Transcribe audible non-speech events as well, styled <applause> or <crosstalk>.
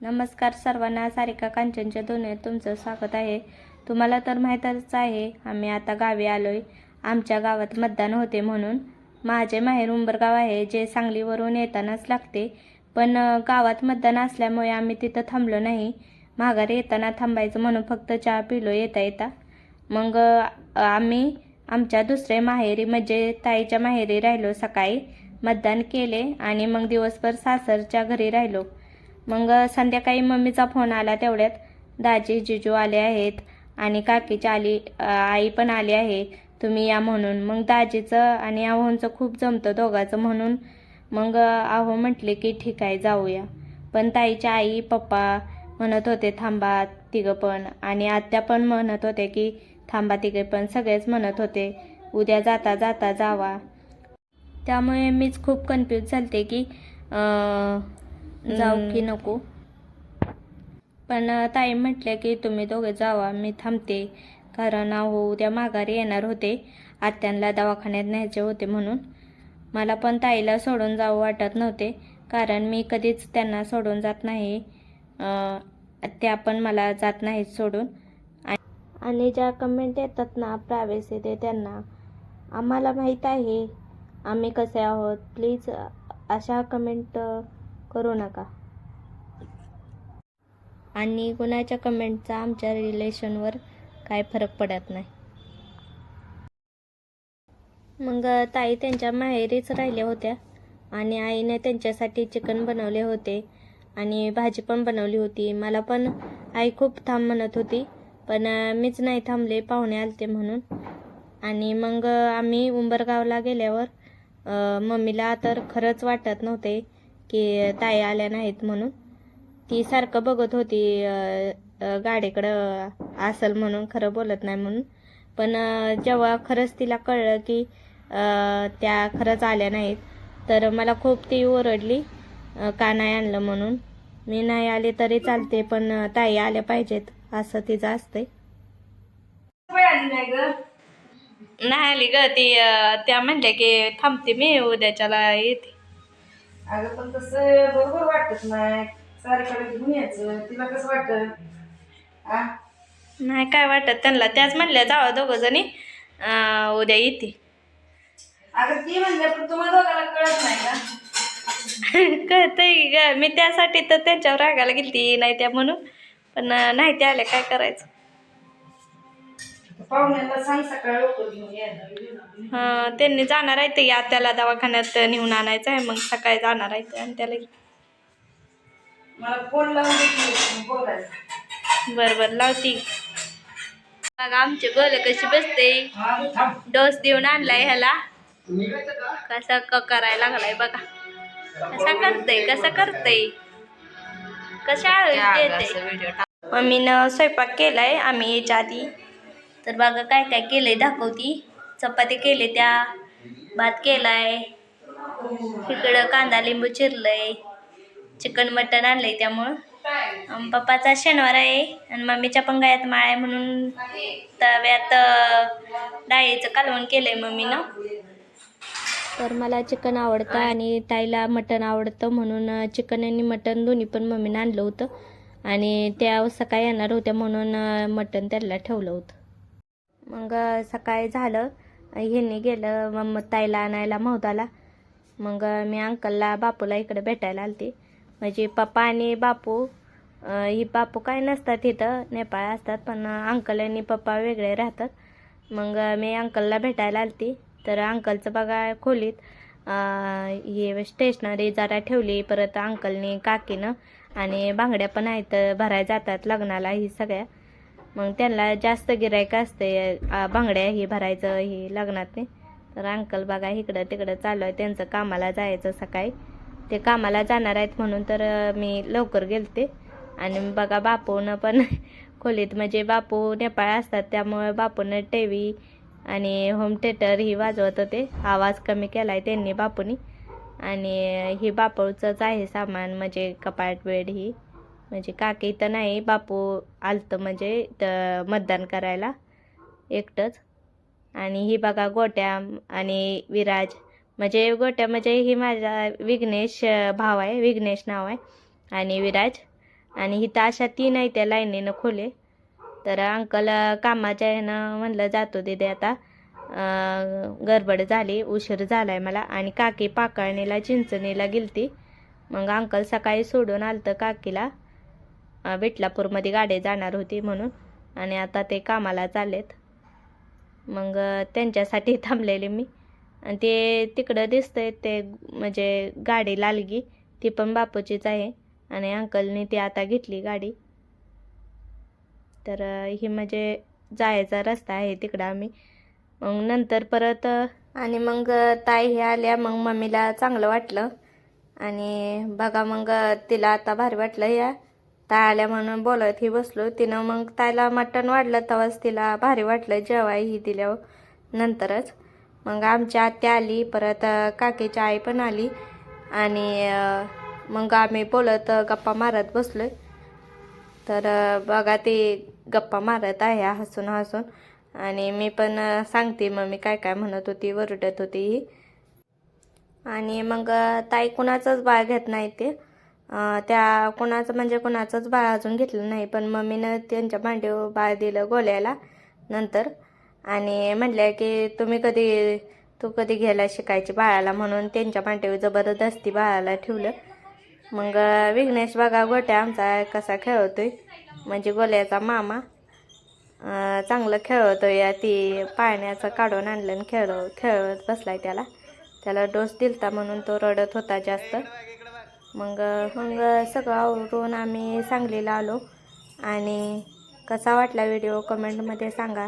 नमस्कार सर्वांना सारिका कांचनच्या दोन्हीत तुमचं स्वागत आहे. तुम्हाला तर माहीतच आहे आम्ही आता गावी आलोय. आमच्या गावात मतदान होते म्हणून. माझे माहेर उंबरगाव आहे जे सांगलीवरून येतानाच लागते. पण गावात मतदान असल्यामुळे आम्ही तिथं थांबलो नाही. माघारी येताना थांबायचं म्हणून फक्त चहा पिलो येता येता. मग आम्ही आमच्या दुसऱ्या माहेरी म्हणजे ताईच्या माहेरी राहिलो सकाळी. मतदान केले आणि मग दिवसभर सासरच्या घरी राहिलो. मग संध्याकाळी मम्मीचा फोन आला तेवढ्यात. दाजी जिजू आले आहेत आणि काकीची आली आई पण आली आहे. तुम्ही या म्हणून. मग दाजीचं आणि आहोंचं खूप जमतं दोघाचं म्हणून. मग आहो म्हटले की ठीक आहे जाऊया. पण ताईच्या आई पप्पा म्हणत होते थांबा तिघं पण. आणि आत्या पण म्हणत होते की थांबा तिघे पण. सगळेच म्हणत होते उद्या जाता जाता जावा. त्यामुळे मीच खूप कन्फ्यूज झालते की जाऊ की नको. पण ताई म्हटले की तुम्ही दोघे जावा मी थांबते. कारण अहो उद्या माघारी येणार होते. आत्यांना दवाखान्यात न्यायचे होते म्हणून. मला पण ताईला सोडून जावं वाटत नव्हते. कारण मी कधीच त्यांना सोडून जात नाही. त्या पण मला जात नाहीत सोडून. आणि ज्या कमेंट येतात ना प्रायव्हसी ते त्यांना आम्हाला माहीत आहे. आम्ही कसे आहोत? प्लीज अशा कमेंट करू नका. आणि कुणाच्या कमेंटचा आमच्या रिलेशनवर काय फरक पडत नाही. मग ताई त्यांच्या माहेरीच राहिल्या होत्या आणि आईने त्यांच्यासाठी चिकन बनवले होते आणि भाजी पण बनवली होती. मला पण आई खूप थांब म्हणत होती पण मीच नाही थांबले पाहुणे आलते म्हणून. आणि मग आम्ही उंबरगावला गेल्यावर मम्मीला तर खरंच वाटत नव्हते की ताई आल्या नाहीत म्हणून. ती सारखं बघत होती गाडीकडं असल म्हणून खरं बोलत नाही म्हणून. पण जेव्हा खरंच तिला कळलं की त्या खरंच आल्या नाहीत तर मला खूप ती ओरडली का नाही आणलं म्हणून. मी नाही आले तरी चालते पण ताई आल्या पाहिजेत असं तिचं असतंय. नाही आली ग ती त्या म्हणल्या की थांबते मी उद्याच्याला येते. अगं पण तसं बरोबर वाटत नाही. सारीकडे घेऊन यायचं. तिला कसं वाटत? आ? नाही काय वाटत त्यांना? त्याच म्हणल्या जावा दोघं जणी. उद्या येते. अगं ती म्हणल्या पण तुम्हाला दोघाला कळत नाही का? <laughs> कळतंय ग. मी त्यासाठी तर त्यांच्यावर रागायला गेलती नाही त्या म्हणून. पण नाही त्या आल्या. काय करायचं? पाहुण्यांना सांग सकाळी लवकर घेऊन यायला अं, त्यांनी जाणार आहे ते. त्याला दवाखान्यात नेऊन आणायचं आहे. मग सकाळी जाणार आहे ते आणि त्याला मला फोन लावून देते बोलायचं. बरं बरं. लावती. बघा आमची गोल कशी बसते. हा डोस देऊन आणलाय ह्याला. कसा क करायला लागलाय बघा. कसा करतय कसा करतय? कशा मम्मीनं स्वयंपाक केलाय आम्ही याच्या आधी. तर बघा काय काय केलंय? दाखवती. चपाती केले त्या भात केलाय. इकडं कांदा लिंबू चिरलंय. चिकन मटन आणलंय त्यामुळं. पप्पाचा शनिवार आहे आणि मम्मीच्या पण गायात माळ आहे म्हणून तव्यात डाळीचं कालवण केलंय मम्मीनं. तर मला चिकन आवडतं आणि ताईला मटण आवडतं म्हणून चिकन आणि मटण दोन्ही पण मम्मीनं आणलं होतं. आणि त्या सकाळी येणार होत्या म्हणून मटण त्याला ठेवलं होतं. मग सकाळी झालं. ह्यांनी गेलं मग ताईला आणायला मौदाला. मग मी अंकलला बापूला इकडे भेटायला आलती. म्हणजे पप्पा आणि बापू ही बापू काय नसतात इथं नेपाळ असतात पण अंकल आणि पप्पा वेगळे राहतात. मग मी अंकलला भेटायला आलती. तर अंकलचं बघा खोलीत हे स्टेशनरी जरा ठेवली. परत अंकलनी काकीनं आणि बांगड्या पण आहेत भराय जातात लग्नाला ही सगळ्या. मग त्यांना जास्त गिरायक असते बांगड्या हे भरायचं ही लग्नात नाही तर अंकल बघा इकडं तिकडं चालू आहे त्यांचं कामाला जायचं सकाळी. ते कामाला जाणार आहेत म्हणून तर मी लवकर गेलते. आणि बघा बापूनं पण <laughs> खोलीत म्हणजे बापू नेपाळ असतात त्यामुळे बापूनं टी आणि होम थिएटर ही वाजवत होते. आवाज कमी केला आहे त्यांनी बापूनी. आणि ही बापूचंच आहे सामान म्हणजे कपाट बेड ही. म्हणजे काकी तर नाही बापू आलतं म्हणजे मतदान करायला एकटंच. आणि ही बघा गोट्या आणि विराज. म्हणजे गोट्या म्हणजे ही माझा विघ्नेश भाव आहे विघ्नेश नाव आहे. आणि विराज. आणि इथं अशा तीन आहे त्या लाईनीनं खोले. तर अंकल कामाच्या ह्यानं म्हणलं जातो दिदे आता. गडबड झाली उशीर झालाय मला. आणि काकी पाकळणीला चिंचणीला गेलती. मग अंकल सकाळी सोडून आलतं काकीला. विटलापूरमध्ये गाडी जाणार होती म्हणून. आणि आता ते कामाला चाललेत. मग त्यांच्यासाठी <laughs> थांबलेले मी. आणि ते तिकडं दिसतंय ते म्हणजे गाडी लालगी ती पण बापूचीच आहे. आणि अंकलनी ती आता घेतली गाडी. तर ही म्हणजे जायचा रस्ता आहे तिकडं आम्ही. मग नंतर परत आणि मग ताई हे आल्या मग मम्मीला चांगलं वाटलं. आणि बघा मग तिला आता भारी वाटलं या. ताई आल्या म्हणून बोलत ही बसलो. तिनं मग ताईला मटण वाढलं तेव्हाच तिला भारी वाटलं जेवाय ही दिल्यावर. नंतरच मग आमची आत्या आली परत काकीची आई पण आली आणि मग आम्ही बोलत गप्पा मारत बसलो तर बघा ती गप्पा मारत आहे हसून हसून आणि मी पण सांगते मग मी काय काय म्हणत होती वरडत होती ही. आणि मग ताई कुणाचंच बाळ घेत नाही ते. त्या कुणाचं म्हणजे कुणाचंच बाळ अजून घेतलं नाही पण मम्मीनं त्यांच्या भांडे बाळ दिलं गोल्याला नंतर. आणि म्हटल्या की तुम्ही कधी तू कधी घ्यायला शिकायची बाळाला म्हणून त्यांच्या भांडे जबरदस्ती बाळाला ठेवलं. मग विघ्नेश बघा गोट्या आमचा कसा खेळवतोय म्हणजे गोल्याचा मामा चांगलं खेळवतोय या ती पाण्याचं काढून आणलं आणि खेळ खेळवत बसलाय त्याला. त्याला डोस दिलता म्हणून तो रडत होता जास्त. मग मग सगळं आवरून आम्ही सांगलीला आलो. आणि कसा वाटला व्हिडिओ कमेंटमध्ये सांगा.